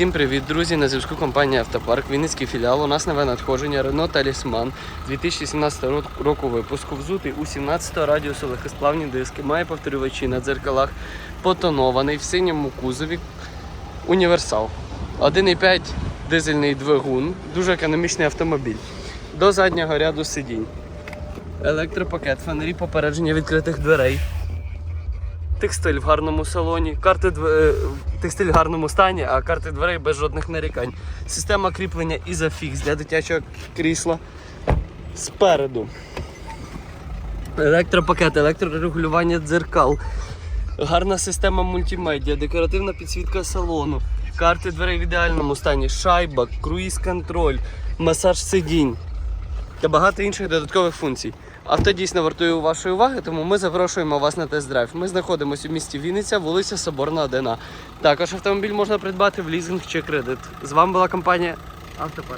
Всім привіт, друзі! На зв'язку компанія Автопарк, Вінницький філіал. У нас нове надходження Renault Talisman 2017 року випуску. Взутий у 17 радіусу легкосплавні диски, має повторювачі на дзеркалах, потонований в синьому кузові. Універсал. 1,5 дизельний двигун, дуже економічний автомобіль. До заднього ряду сидінь. Електропакет, фонарі попередження відкритих дверей. Текстиль в гарному салоні, карти е, текстиль в гарному стані, а карти дверей без жодних нарікань. Система кріплення Isofix для дитячого крісла спереду. Електропакет, електрорегулювання дзеркал, гарна система мультимедіа, декоративна підсвітка салону, карти дверей в ідеальному стані, шайба, круїз-контроль, масаж сидінь та багато інших додаткових функцій. Авто дійсно вартує вашої уваги, тому ми запрошуємо вас на тест-драйв. Ми знаходимося у місті Вінниця, вулиця Соборна 1А. Також автомобіль можна придбати в лізинг чи кредит. З вами була компанія Автопарк.